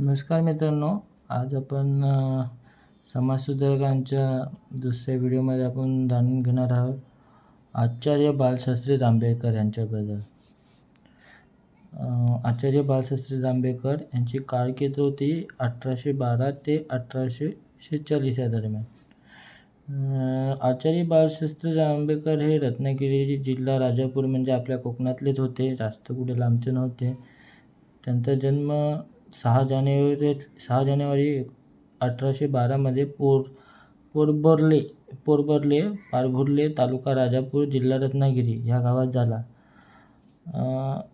नमस्कार मित्रांनो आज आपण समाजसुधारकांच्या दुसऱ्या व्हिडिओमध्ये आपण जाणून घेणार आहोत आचार्य बालशास्त्री जांभेकर यांच्याबद्दल. आचार्य बालशास्त्री जांभेकर यांची कारकीर्द होती अठराशे बारा ते अठराशे शेहेचाळीस या दरम्यान. आचार्य बालशास्त्री जांभेकर हे रत्नागिरी जिल्हा राजापूर म्हणजे आपल्या कोकणातलेच होते जास्त कुठे लांबचे नव्हते. त्यांचा जन्म सहा जानेवारी सहा जानेवारी अठराशे बारामध्ये पोर पोरबरले पोरबर्ले पारभुर्ले तालुका राजापूर जिल्हा रत्नागिरी ह्या गावात झाला.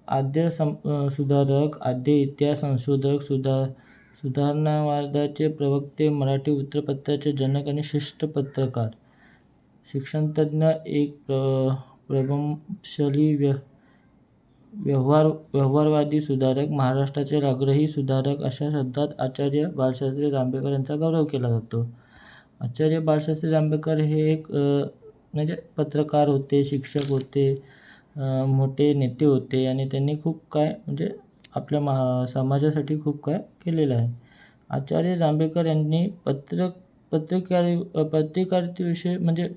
आद्य सं सुधारक आद्य इतिहास संशोधक सुधा सुधारणावादाचे प्रवक्ते मराठी वृत्तपत्राचे जनक आणि शिष्ट पत्रकार शिक्षणतज्ज्ञ एक प्र प्रभावशाली व्य व्यवहार व्यवहारवादी सुधारक महाराष्ट्राचे आग्रही सुधारक अशा शब्दात आचार्य बाळशास्त्री जांभेकर यांचा गौरव केला जातो. आचार्य बाळशास्त्री जांभेकर हे एक म्हणजे पत्रकार होते शिक्षक होते मोठे नेते होते आणि त्यांनी खूप काय म्हणजे आपल्या मा समाजासाठी खूप काय केलेलं आहे. आचार्य जांभेकर यांनी पत्र पत्रकार पत्रकारितेविषयी म्हणजे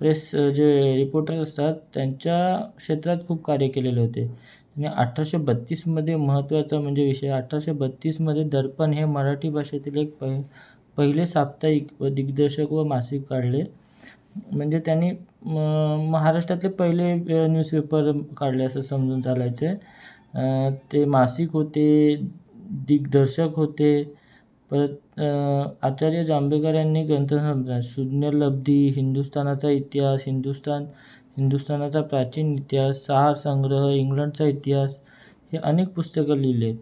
प्रेस जे रिपोर्टर असतात त्यांच्या क्षेत्रात खूप कार्य केलेले होते. आणि अठराशे बत्तीसमध्ये महत्त्वाचा म्हणजे विषय अठराशे बत्तीसमध्ये दर्पण हे मराठी भाषेतील एक पहि पहिले साप्ताहिक व दिग्दर्शक व मासिक काढले. म्हणजे त्यांनी म महाराष्ट्रातले पहिले न्यूजपेपर काढले असं समजून चालायचे. ते मासिक होते दिग्दर्शक होते परत आचार्य जांभेकर यांनी ग्रंथसंपदा शून्यलब्धी हिंदुस्थानाचा इतिहास हिंदुस्थान हिंदुस्थानाचा प्राचीन इतिहास सहार संग्रह इंग्लंडचा इतिहास हे अनेक पुस्तकं लिहिली आहेत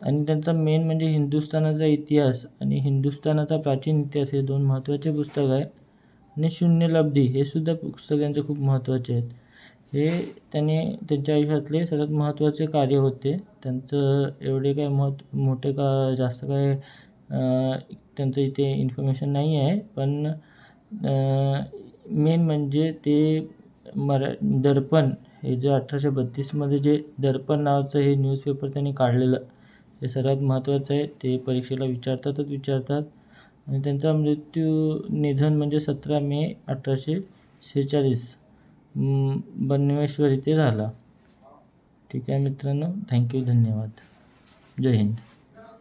आणि त्यांचा मेन म्हणजे हिंदुस्थानाचा इतिहास आणि हिंदुस्थानाचा प्राचीन इतिहास हे दोन महत्त्वाचे पुस्तक आहे आणि शून्यलब्धी हे सुद्धा पुस्तक त्यांचे खूप महत्त्वाचे आहेत. हे त्यांनी त्यांच्या आयुष्यातले सर्वात महत्त्वाचे कार्य होते. त्यांचं एवढे काय महत् मोठे का जास्त काय त्यांचं इथे इन्फॉर्मेशन नाही आहे पण मेन म्हणजे ते मरा दर्पण हे जे अठराशे बत्तीसमध्ये जे दर्पण नावाचं हे न्यूजपेपर त्यांनी काढलेलं हे सर्वात महत्त्वाचं आहे ते परीक्षेला विचारतातच विचारतात. आणि त्यांचा मृत्यू निधन म्हणजे सतरा मे अठराशे शेहेचाळीस बन्नेश्वर इथे झाला. ठीक आहे मित्रांनो थँक्यू धन्यवाद. जय हिंद.